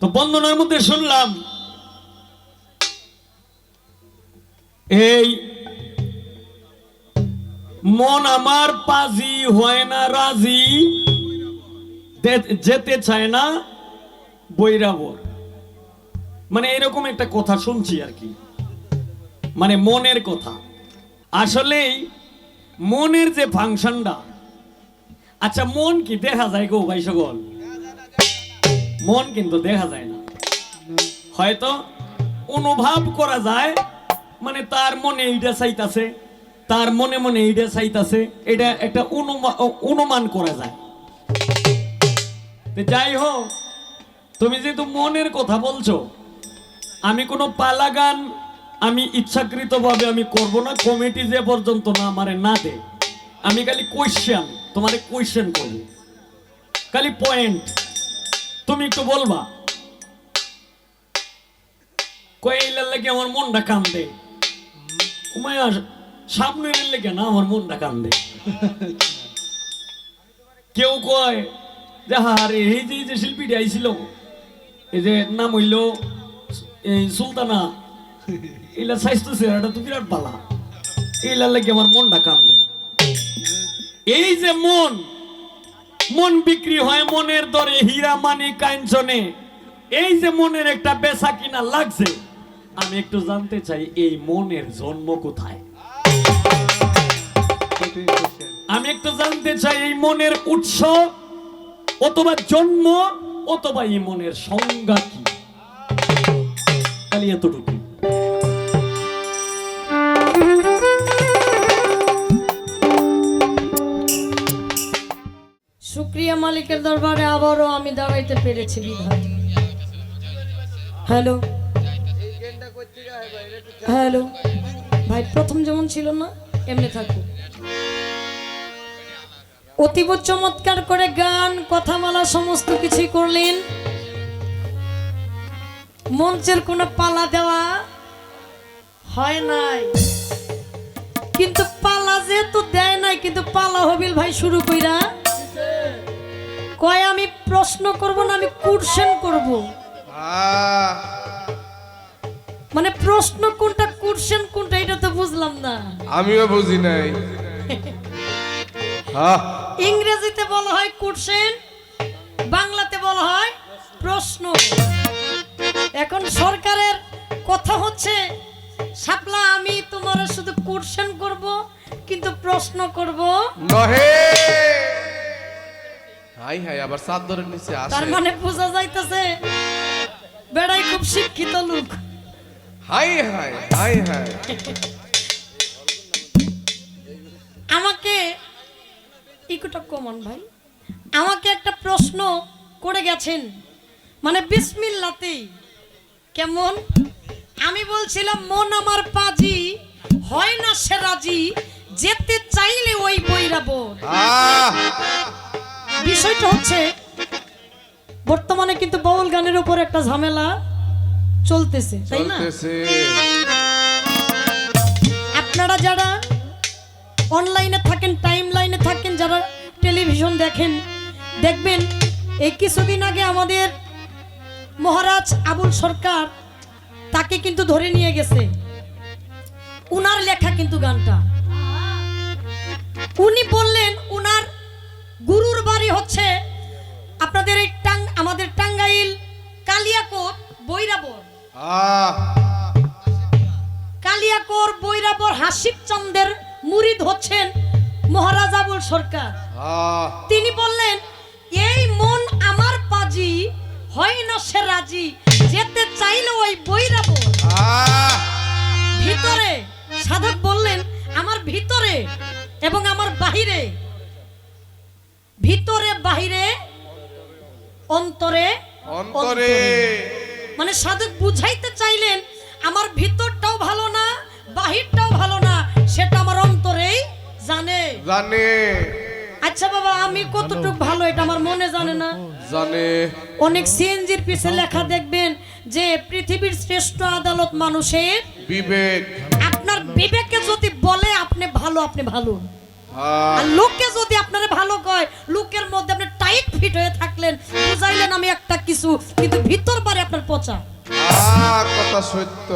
তো বন্দনার মধ্যে শুনলাম, এই মন আমার পাজি হয় না, রাজি যেতে চায় না, বৈরাবর। মানে এরকম একটা কথা শুনছি আর কি। মানে মনের কথা। আসলেই মনের যে ফাংশনটা আচ্ছা মন কি দেখা যায় গো ভাই সকল? মন কিন্তু দেখা যায় না। হয়তো অনুভব করা যায় মানে তার মনে এইটা চাইতাছে, তার মনে মনে এইটা চাইতাছে, এটা একটা অনুমা- অনুমান করা যায়। যাই হোক, তুমি যেহেতু মনের কথা বলছো, আমি কোনো পালা গান আমি ইচ্ছাকৃতভাবে আমি করব না, কমিটি যে পর্যন্ত না আমারে না দে। আমি খালি কোয়েশ্চেন তোমারে কোয়েশ্চেন করব খালি পয়েন্ট তুমি একটু বলবা। লাগে আমার মনটা কান্দে। উমায়া সামনের লেগে না আমার মনটা কান্দে। কেউ কয়, যে আরে, এই যে যে শিল্পীটি আইছিল, এই যে নাম হইল, এই সুলতানা। এলা স্বাস্থ্য চেহারাটা তো বিরাট বালা। এলার লাগে আমার মনটা কান্দে। এই যে মন মন বিক্রি হয় মনের দরে, হীরা মানি কাঞ্চনে। এই যে মনের একটা বেচা কিনা লাগছে, আমি একটু জানতে চাই, এই মনের জন্ম কোথায়? আমি একটু জানতে চাই, এই মনের উৎস অথবা জন্ম অথবা এই মনের সংজ্ঞা কি? খালি এতটুকু মালিকের দরবারে আবারও আমি দাঁড়াইতে পেরেছি বিধায় হ্যালো? হ্যালো? ভাই, প্রথম যেমন ছিল না, এমনি থাকুক অতীব চমৎকার করে গান, কথামালা, সমস্ত কিছুই করলেন। মঞ্চের কোনো পালা দেওয়া হয় নাই। কিন্তু পালা যেহেতু দেয় নাই, কিন্তু পালা হবিল ভাই শুরু কইরা কয় আমি প্রশ্ন করব না আমি কুরশন করব? মানে প্রশ্ন কোনটা কুরশন কোনটা এটা তো বুঝলাম না। আমিও বুঝি নাই। ইংরেজিতে বলা হয় কুরশন বাংলাতে বলা হয় প্রশ্ন। এখন সরকারের কথা হচ্ছে শাপলা আমি তোমার শুধু কুরশন করব কিন্তু প্রশ্ন করব। নহে। হাই হাই আবার সাত ধরে নিচে তার মানে বোঝা যাইতেছে। বেড়াই খুব শিক্ষিত লোক। Hi hi hi hi. আমাকে ইকুটা কমন ভাই আমাকে একটা প্রশ্ন করে গেছেন। মানে বিসমিল্লাতেই কেমন? আমি বলছিলাম মন আমার পাজি হয় না সে রাজি যেতে চাইলে ওই আহ, বিষয়টা হচ্ছে বর্তমানে কিন্তু বাউল গানের উপর একটা ঝামেলা চলতেছে তাই না? আপনারা যারা অনলাইনে থাকেন টাইম লাইনে থাকেন যারা টেলিভিশন দেখেন দেখবেন এই কিছুদিন আগে আমাদের মহারাজ আবুল সরকার তাকে কিন্তু ধরে নিয়ে গেছে। উনার লেখা কিন্তু গানটা। উনি বললেন উনার বাড়ি হচ্ছে আপনাদের এই টাং আমাদের টাঙ্গাইল কালিয়াকোট বৈরাবর। কালিয়াকোর বৈরাবর হাসিব চন্দের মুরিদ হচ্ছেন মহারাজ আবুল সরকার তিনি বললেন এই মন আমার পাজি হয় না সে রাজি যেতে চাইলে ওই বৈরাবর। ভিতরে সাধক বললেন আমার ভিতরে এবং আমার বাহিরে। ভিতরে বাহিরে অন্তরে অন্তরে। মানে সাধক বুঝাইতে চাইলেন আমার ভিতরটাও ভালো না বাহিরটাও ভালো না সেটা আমার অন্তরেই জানে। জানে। আচ্ছা বাবা আমি কতটুকু ভালো এটা আমার মনে জানে না। জানে। অনেক সিএনজির পিছে লেখা দেখবেন যে পৃথিবীর শ্রেষ্ঠ আদালত মানুষের বিবেক। আপনার বিবেকে যদি বলে আপনি ভালো আপনি ভালো। আর লোকে যদি আপনারা ভালো কয় লোকের মধ্যে আপনি টাইট ফিট হয়ে থাকলেন বুঝাইলেন আমি একটা কিছু কিন্তু ভিতর পারে আপনার পচা। কথা সত্য।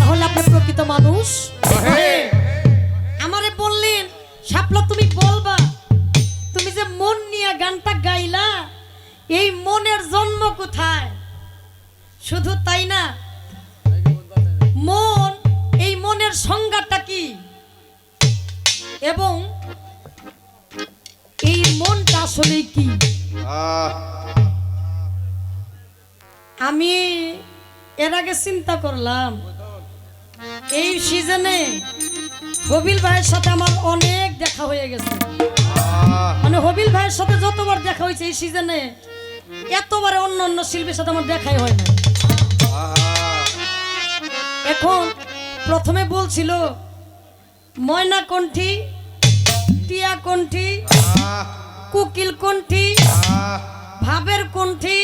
তাহলে আপনি প্রকৃত মানুষ? আমারে বললেন শাপলা তুমি বলবা তুমি যে মন নিয়ে গানটা গাইলা এই মনের জন্ম কোথায়? শুধু তাই না মন এই মনের সংজ্ঞাটা কি? এবং আসলে কি? আমি এর আগে চিন্তা করলাম এই সিজনে হবিল ভাইয়ের সাথে আমার অনেক দেখা হয়ে গেছে। মানে হবিল ভাইয়ের সাথে যতবার দেখা হয়েছে এই সিজনে এতবারে অন্য অন্য শিল্পীর সাথে আমার দেখাই হয় না এখন প্রথমে বলছিল ময়না কণ্ঠী টিয়া কণ্ঠী কুকিল কণ্ঠী ভাবের কণ্ঠী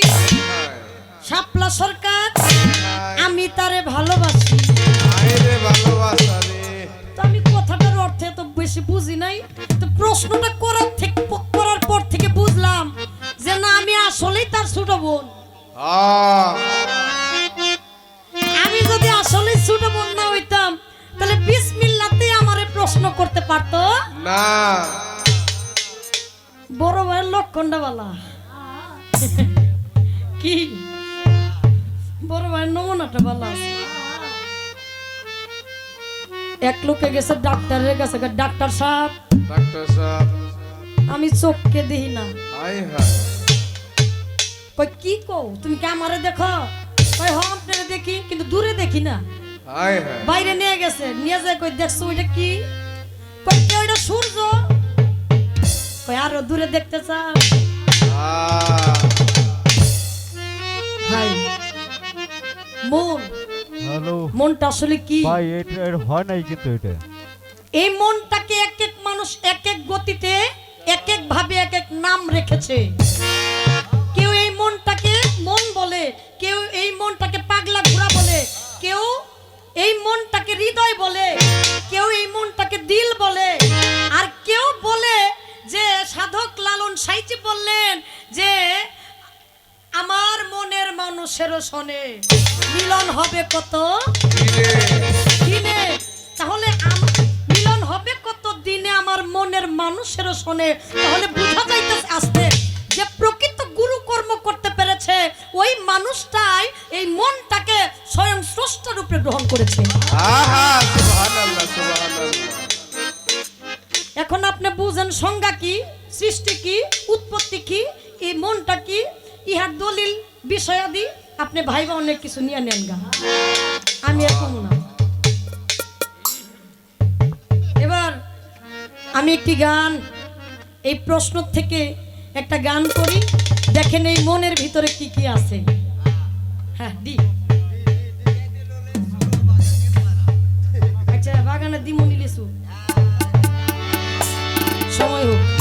শাপলা সরকার, আমি তারে ভালোবাসি। আমি কথাটার অর্থে তো বেশি বুঝি নাই। তো প্রশ্নটা করার থেকে করার পর থেকে বুঝলাম যে না, আমি আসলেই তার ছোট বোন। আমি যদি আসলেই ছোট বোন না হইতাম, তাহলে বিসমিল্লাতে আমারে প্রশ্ন করতে পারতো। না। বড় ভাইয়ের লক্ষণটা বালা। কি? বড় ভাইয়ের নমুনাটা আছে। এক লোকে গেছে ডাক্তারের কাছে ডাক্তার সাহেব ডাক্তার সাহেব। আমি চোখকে দেখি না। হায় হায়। কই কি কও? তুমি কি আমারে দেখো? কই হ আপনারে দেখি কিন্তু দূরে দেখি না। হায় হায়। বাইরে নিয়ে গেছে নিয়ে যায় কই দেখছ ওইটা কি? কই আরও দূরে দেখতে চাও? ভাই মন হ্যালো। মনটা আসলে কি? ভাই এটা হয় নাই কিন্তু এটা। এই মনটাকে এক এক মানুষ এক এক গতিতে এক এক ভাবে এক এক নাম রেখেছে। সাইচি বললেন যে আমার মনের মানুষেরও শোনে। মিলন হবে কত দিনে? তাহলে মিলন হবে কত দিনে? আমার মনের মানুষেরও শোনে। তাহলে বোঝা যাইতেছে আসতে যে প্রকৃত গুরু কর্ম করতে পেরেছে ওই মানুষটাই এই মনটাকে স্বয়ং স্রষ্টা রূপে গ্রহণ করেছে। এখন আপনি বুঝেন সংজ্ঞা কি? সৃষ্টি কি, উৎপত্তি কি, এই মনটা কি, ইহার দলিল, বিষয়াদি আপনি ভাইবা অনেক কিছু নিয়ে নেন গা। আমি এরকম না। এবার আমি একটি গান, এই প্রশ্ন থেকে একটা গান করি। দেখেন এই মনের ভিতরে কি কি আছে। হ্যাঁ দি। আচ্ছা বাগানে দিমুনি লিসু সময় হোক।